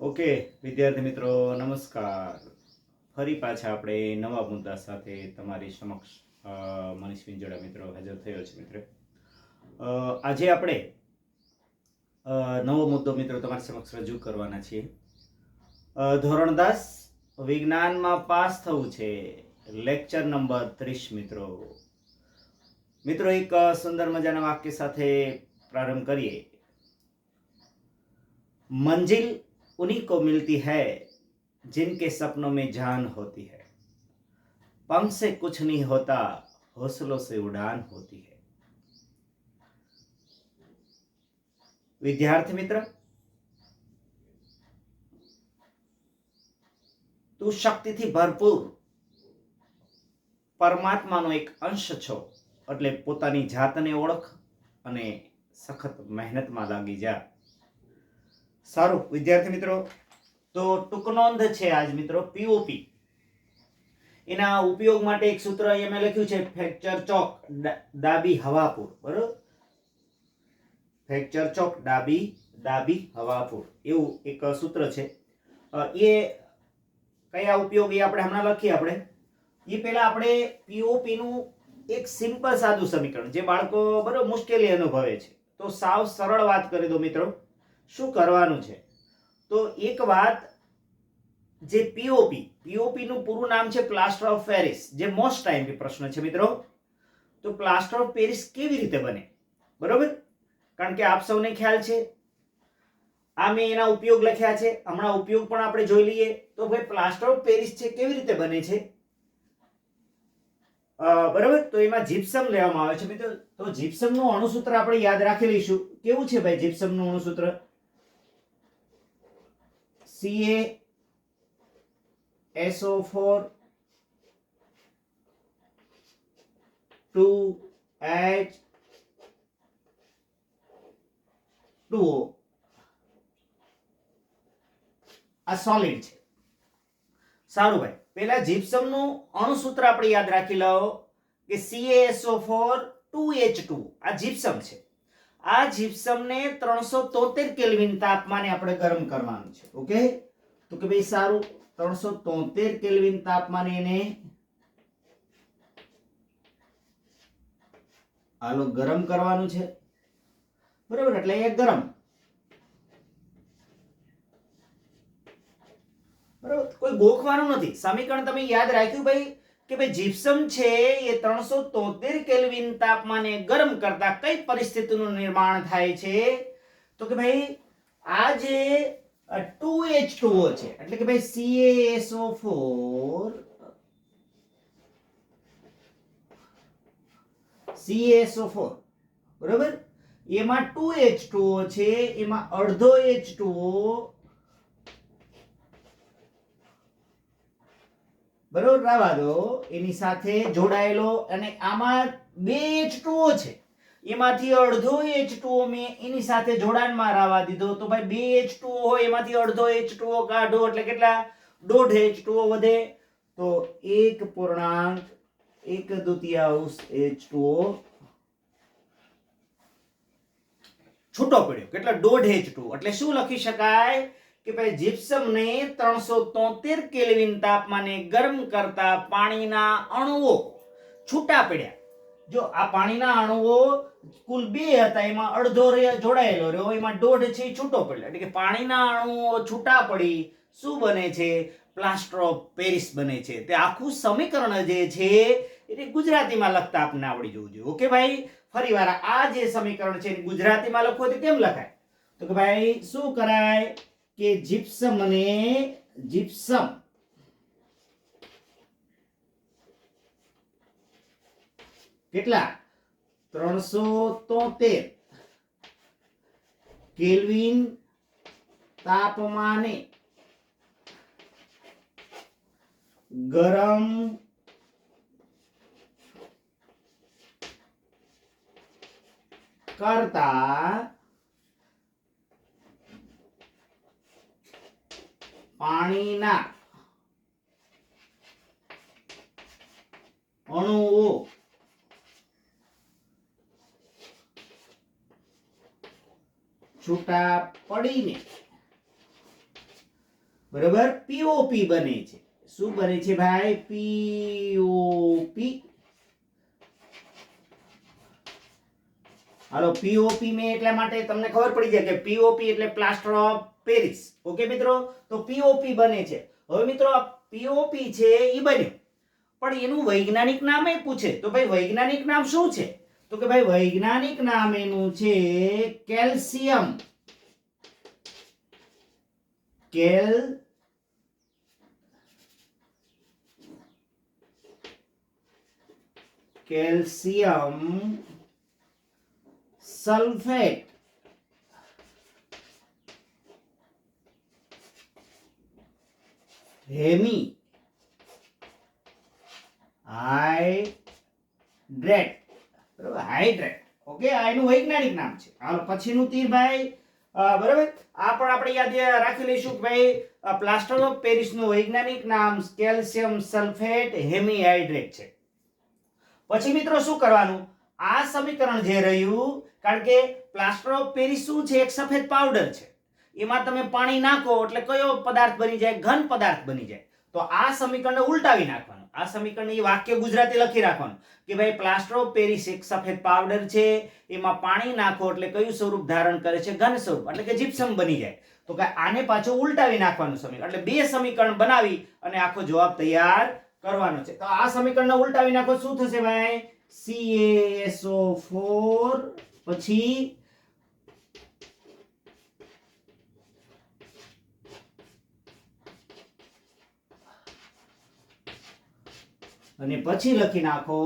Okay, વિદ્યાર્થી મિત્રો, નમસ્કાર. ફરી પાછા આપણે નવા મુદ્દા સાથે તમારી સમક્ષ મનીષ વિંજોડા મિત્રો હાજર થયો છે મિત્રો. આજે આપણે નવો મુદ્દો મિત્રો તમારી સમક્ષ રજૂ કરવાના છીએ. ધોરણ દસ વિજ્ઞાનમાં પાસ થવું છે. લેક્ચર નંબર ત્રીસ મિત્રો. મિત્રો, એક સુંદર મજાના વાક્ય સાથે પ્રારંભ કરીએ. મંजिल उन्हीं को मिलती है जिनके सपनों में जान होती है पंख से कुछ नहीं होता हौसलों से उड़ान होती है વિદ્યાર્થી મિત્ર તું શક્તિથી ભરપૂર પરમાત્માનો એક અંશ છો એટલે પોતાની જાતને ઓળખ અને સખત મહેનતમાં લાગી જા સારું, વિદ્યાર્થી મિત્રો, તો ટૂંકનોંધ છે આજ મિત્રો પીઓપી એના ઉપયોગ માટે એક સૂત્ર અહીંયા મેં લખ્યું છે, ફ્રેક્ચર ચોક ડાબી હવાપુર, બરોબર? ફ્રેક્ચર ચોક ડાબી ડાબી હવાપુર, એવું એક સૂત્ર છે. એ કયા ઉપયોગ, એ આપણે હમણાં લખીએ આપણે. એ પહેલા આપણે પીઓપી નું એક સિમ્પલ સાદું સમીકરણ, જે બાળકો બરોબર મુશ્કેલી અનુભવે છે. તો સાવ સરળ વાત કરી દો મિત્રો. શું કરવાનું છે? તો એક વાત જે પીઓપી પીઓપી નું પૂરું નામ છે પ્લાસ્ટર ઓફ પેરિસ જે મોસ્ટ ટાઈમ પ્રશ્ન છે મિત્રો. તો પ્લાસ્ટર ઓફ પેરિસ કેવી રીતે બને? બરોબર? કારણ કે આપ સૌને ખ્યાલ છે, આ મેં એના ઉપયોગ લખ્યા છે, હમણાં ઉપયોગ પણ આપણે જોઈ લઈએ. તો ભાઈ પ્લાસ્ટર ઓફ પેરિસ છે કેવી રીતે બને છે? બરોબર? તો એમાં જીપ્સમ લેવામાં આવે છે મિત્રો. તો જીપ્સમનું અણુસૂત્ર આપણે યાદ રાખી લઈશું. કેવું છે ભાઈ જીપ્સમનું અણુસૂત્ર? CA SO4 2H 2O આ સોલિડ છે. સારું ભાઈ. પેલા જીપ્સમનું અણુસૂત્ર આપણે યાદ રાખી લો કે CaSO4 2H2 આ જીપ્સમ છે. આ જીપ્સમને ત્રણસો તોતેર કેલ્વિન તાપમાને આપણે ગરમ કરવાનું છે, ઓકે? તો કે ભાઈ સારું, ત્રણસો તોતેર કેલ્વિન તાપમાને એને હાલો ગરમ કરવાનું છે. બરાબર, એટલે એ ગરમ. બરાબર, કોઈ ગોખવાનું નથી. સમીકરણ તમે યાદ રાખ્યું ભાઈ? કે ભાઈ જીપ્સમ છે એ ત્રણસો તોતેર કેલ્વિન તાપમાને ગરમ કરતા કઈ પરિસ્થિતિનું નિર્માણ થાય છે? તો કે ભાઈ, આ જે ટુ એચ ટુઓ છે, એટલે કે ભાઈ સીએસઓ ફોર સીએસઓ ફોર, બરોબર? એમાં ટુ એચ ટુઓ છે, એમાં અડધો એચ ટુઓ બરોબર? રાવા એની સાથે જોડાયેલો અને આમાં બે H2O છે. એમાંથી અડધો H2O મેં એની સાથે જોડાણમાં રાવા દીધો. તો ભાઈ બે H2O હોય, એમાંથી અડધો H2O કાઢો, એટલે કેટલા? દોઢ H2O વધે. તો એક પૂર્ણાંક, એક દુતિયાંશ H2O છૂટો પડ્યો. કેટલા? દોઢ H2O એટલે શું લખી શકાય? કે ભાઈ જીપ્સમને ત્રણસો તોતેર કેલ્વિન તાપમાને ગરમ કરતા પાણીના અણુઓ છૂટા પડ્યા. જો આ પાણીના અણુઓ કુલ બે હતા, એમાં અડધો જોડાયેલો રહ્યો, એમાં દોઢ છે છૂટો પડ્યો. એટલે કે પાણીના અણુઓ છૂટા પડી, શું બને છે? પ્લાસ્ટર ઓફ પેરિસ બને છે. તે આખું સમીકરણ જે છે એ ગુજરાતીમાં લખતા આપને આવડી જવું જોઈએ. ઓકે ભાઈ? ફરીવાર આ જે સમીકરણ છે ગુજરાતીમાં લખવું તો કેમ લખાય? તો કે ભાઈ, શું કરાય? કે જીપ્સમ અને જીપ્સમ કેટલા? ત્રણસો તોતેર. કેલ્વિન તાપમાને ગરમ કરતા પાણીના અણુઓ છૂટા પડીને, બરોબર? પીઓપી બને છે. શું બને છે ભાઈ? પીઓપી હાલો પીઓપી મેં એટલા માટે તમને ખબર પડી જાય કે પીઓપી એટલે પ્લાસ્ટર ઓફ પેરિસ. ઓકે મિત્રો? તો પીઓપી બને છે. હવે મિત્રો આ પીઓપી છે એ બન્યું. પણ એનું વૈજ્ઞાનિક નામ એ પૂછે. તો ભાઈ વૈજ્ઞાનિક નામ શું છે? તો કે ભાઈ વૈજ્ઞાનિક નામ એનું છે calcium. Cal calcium sulphate. Hemihydrate. બરોબર, હાઇડ્રેટ. ઓકે, આ એનું વૈજ્ઞાનિક નામ છે. હાલ, પછીનું તીર ભાઈ બરોબર? આ પણ આપણે યાદ રાખી લઈશું કે ભાઈ પ્લાસ્ટર ઓફ પેરિસનું વૈજ્ઞાનિક નામ કેલ્શિયમ સલ્ફેટ હેમીહાઇડ્રેટ છે. પછી મિત્રો શું કરવાનું? આ સમીકરણ જે રહ્યું, કારણ કે પ્લાસ્ટર ઓફ પેરિસ શું છે? એક સફેદ પાવડર છે. એમાં તમે પાણી નાખો એટલે કયો પદાર્થ બની જાય? ઘન પદાર્થ બની જાય. તો આ સમીકરણને ઉલટાવી નાખવાનું. આ સમીકરણ એ વાક્ય ગુજરાતી લખી રાખવાનું કે ભાઈ પ્લાસ્ટર ઓફ પેરિસ એક સફેદ પાવડર છે, એમાં પાણી નાખો એટલે કયું સ્વરૂપ ધારણ કરે છે? ઘન સ્વરૂપ, એટલે કે જીપ્સમ બની જાય. તો કે આને પાછું ઉલટાવી નાખવાનું સમીકરણ. એટલે બે સમીકરણ બનાવી અને આખો જવાબ તૈયાર કરવાનો છે. તો આ સમીકરણને ઉલટાવી નાખો. શું થશે ભાઈ? CaSO4 પછી અને પછી લખી નાખો.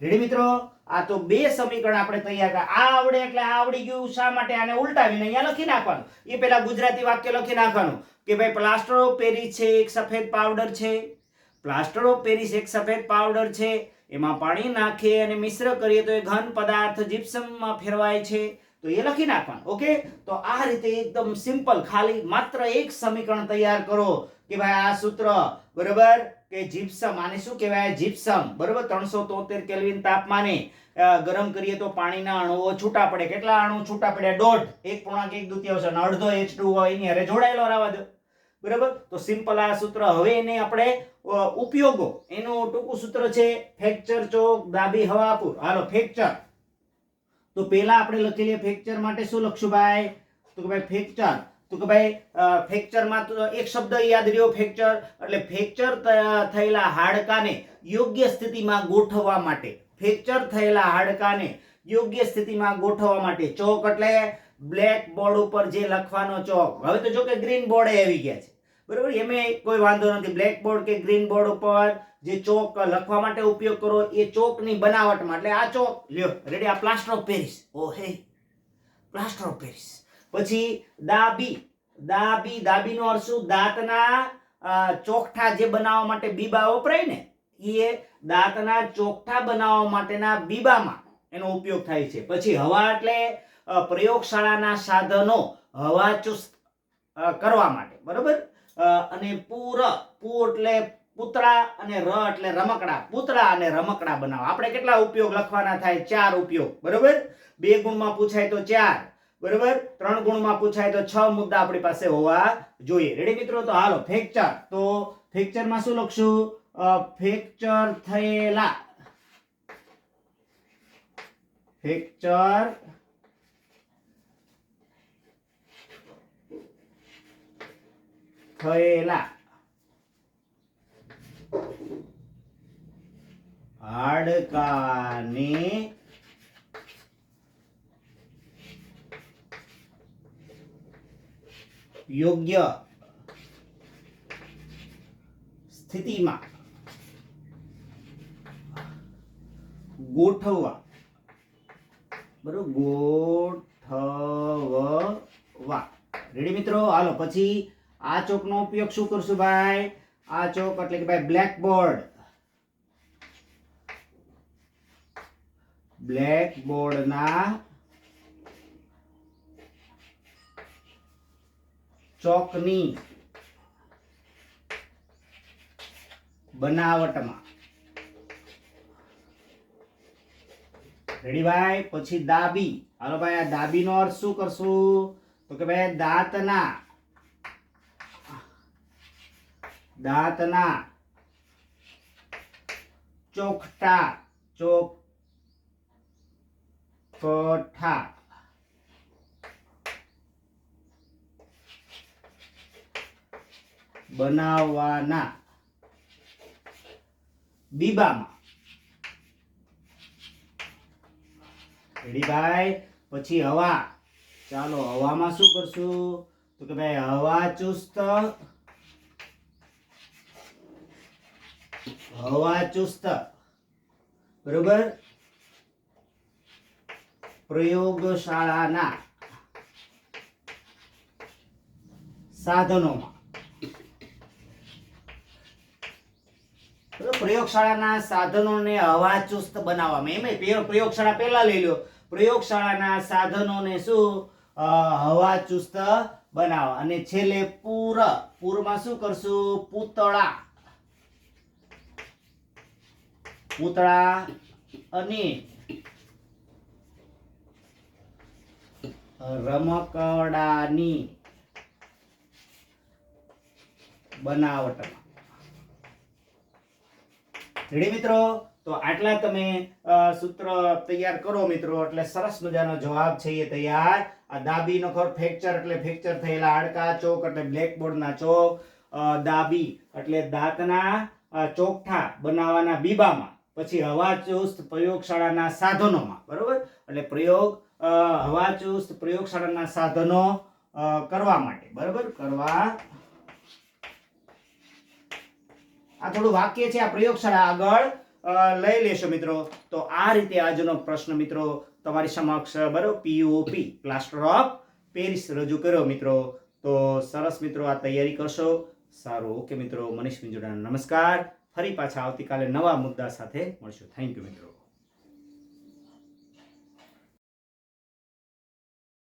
રેડી મિત્રો? આ તો બે સમીકરણ આપણે તૈયાર કર આ આવડે એટલે આ આવડી ગયું શા માટે? આને ઉલટાવીને અહીંયા લખી નાખવાનું. એ પેલા ગુજરાતી વાક્ય લખી નાખવાનું કે ભાઈ પ્લાસ્ટર ઓફ પેરિસ છે, એક સફેદ પાવડર છે. પ્લાસ્ટર ઓફ પેરિસ એક સફેદ પાવડર છે. એમાં પાણી નાખીએ અને મિશ્ર કરીએ તો એ ઘન પદાર્થ જીપ્સમમાં ફેરવાય છે. તો એ લખી નાખવાનું ઓકે તો આ રીતે એકદમ સિમ્પલ ખાલી માત્ર એક સમીકરણ તૈયાર કરો કે ભાઈ આ સૂત્ર, બરોબર? કે જીપ્સમ આને શું કહેવાય? જીપ્સમ બરોબર? ત્રણસો તોતેર કેલ્વિન તાપમાને ગરમ કરીએ તો પાણીના અણુઓ છૂટા પડે. કેટલા અણુ છૂટા પડ્યા? દોઢ. એક પૂર્ણાંક એક દ્વિતીયાંશ અને અડધો એચ ટુ હોય, એની હારે જોડાયેલો રહેવા દો. બરાબર? તો સિમ્પલ આ સૂત્ર. હવે એને આપણે ઉપયોગો. એનું ટૂંકું સૂત્ર છે ફ્રેક્ચર ચોક દાબી હવાપુર. હાલો, ફ્રેક્ચર. તો પહેલા આપણે લખી લઈએ ફ્રેક્ચર માટે શું લખશું ભાઈ? તો કે ભાઈ ફ્રેક્ચર. તો કે ભાઈ ફ્રેક્ચરમાં તો એક શબ્દ યાદ રહ્યો, ફ્રેક્ચર. એટલે ફ્રેક્ચર થયેલા હાડકાને યોગ્ય સ્થિતિમાં ગોઠવવા માટે. ફ્રેક્ચર થયેલા હાડકાને યોગ્ય સ્થિતિમાં ગોઠવવા માટે. ચોક એટલે બ્લેક બોર્ડ ઉપર જે લખવાનો ચોક. હવે તો જો કે ગ્રીન બોર્ડે આવી ગયા છે. બરોબર? એમે કોઈ વાંધો નથી. બ્લેક બોર્ડ કે ગ્રીન બોર્ડ ઉપર જે ચોક લખવા માટે ઉપયોગ કરો, એ ચોકની બનાવટમાં, એટલે આ ચોક, લ્યો રેડી આ પ્લાસ્ટર ઓફ પેરિસ ઓ હે પ્લાસ્ટર ઓફ પેરિસ પછી દાબી દાબી દાબીનો અર્થ શું? દાંતના ચોકઠા જે બનાવવા માટે બીબા વપરાય ને એ દાંતના ચોકઠા બનાવવા માટેના બીબામાં એનો ઉપયોગ થાય છે. પછી હવા એટલે પ્રયોગશાળાના સાધનો હવા ચુસ્ત કરવા માટે. બરોબર? અને પૂર પૂ એટલે પૂતળા અને ર એટલે રમકડા. પૂતળા અને રમકડા બનાવો. આપણે કેટલા ઉપયોગ લખવાના થાય? ચાર ઉપયોગ. બરોબર? બે ગુણમાં પૂછાય તો ચાર. બરોબર? ત્રણ ગુણમાં પૂછાય તો છ મુદ્દા આપણી પાસે હોવા જોઈએ. રેડી મિત્રો? તો હાલો, ફ્રેક્ચર. તો ફ્રેક્ચરમાં શું લખશું? ફ્રેક્ચર થયેલા. ફ્રેક્ચર થયેલા હાડકાને યોગ્ય સ્થિતિમાં ગોઠવવા. બરોબર ગોઠવવા. રેડી મિત્રો? હાલો પછી આ ચોકનો ઉપયોગ શું કરશું ભાઈ? આ ચોક એટલે કે ભાઈ બ્લેક બોર્ડ બ્લેક બોર્ડના ચોકની બનાવટમાં. રેડી ભાઈ? પછી દાબી હાલો ભાઈ, આ દાબીનો અર્થ શું કરશું? તો કે ભાઈ, દાંતના દાંતના ચોખટા ચોકઠા બનાવવાના બીબામાં. રેડી ભાઈ? પછી હવા. ચાલો હવામાં શું કરશું? તો કે ભાઈ હવા ચુસ્ત હવા ચુસ્ત. બરોબર? પ્રયોગશાળાના સાધનોમાં. પ્રયોગશાળાના સાધનોને હવા ચુસ્ત બનાવવામાં. એમ પ્રયોગશાળા પહેલા લઈ લો પ્રયોગશાળાના સાધનોને શું? હવા ચુસ્ત બનાવવા. અને છેલ્લે પૂર. પૂરમાં શું કરશું? પૂતળા. પૂતળા અને રમકડાની બનાવટમાં. રેડી મિત્રો? તો આટલા તમે સૂત્ર તૈયાર કરો મિત્રો, એટલે સરસ મજાનો જવાબ છે એ તૈયાર. આ દાબી નો ખર ફ્રેક્ચર, એટલે ફ્રેક્ચર થયેલા હાડકા, ચોક એટલે બ્લેકબોર્ડના ચોક દાબી એટલે દાંતના ચોકઠા બનાવવાના બીબામાં. પછી હવાચુસ્ત પ્રયોગશાળાના સાધનોમાં, બરોબર? એટલે પ્રયોગ હવાચુસ્ત પ્રયોગશાળાના સાધનો કરવા માટે, બરોબર? કરવા. આ થોડું વાક્ય છે, આ પ્રયોગશાળા આગળ લઈ લેશો મિત્રો. તો આ રીતે આજનો પ્રશ્ન મિત્રો તમારી સમક્ષ બરોબર પીઓપી પ્લાસ્ટર ઓફ પેરિસ રજૂ કર્યો મિત્રો. તો સરસ મિત્રો આ તૈયારી કરશો. સારું, ઓકે મિત્રો. મનીષ મિંજોડા નમસ્કાર. ફરી પાછા આવતીકાલે નવા મુદ્દા સાથે મળશું. થેન્ક યુ મિત્રો.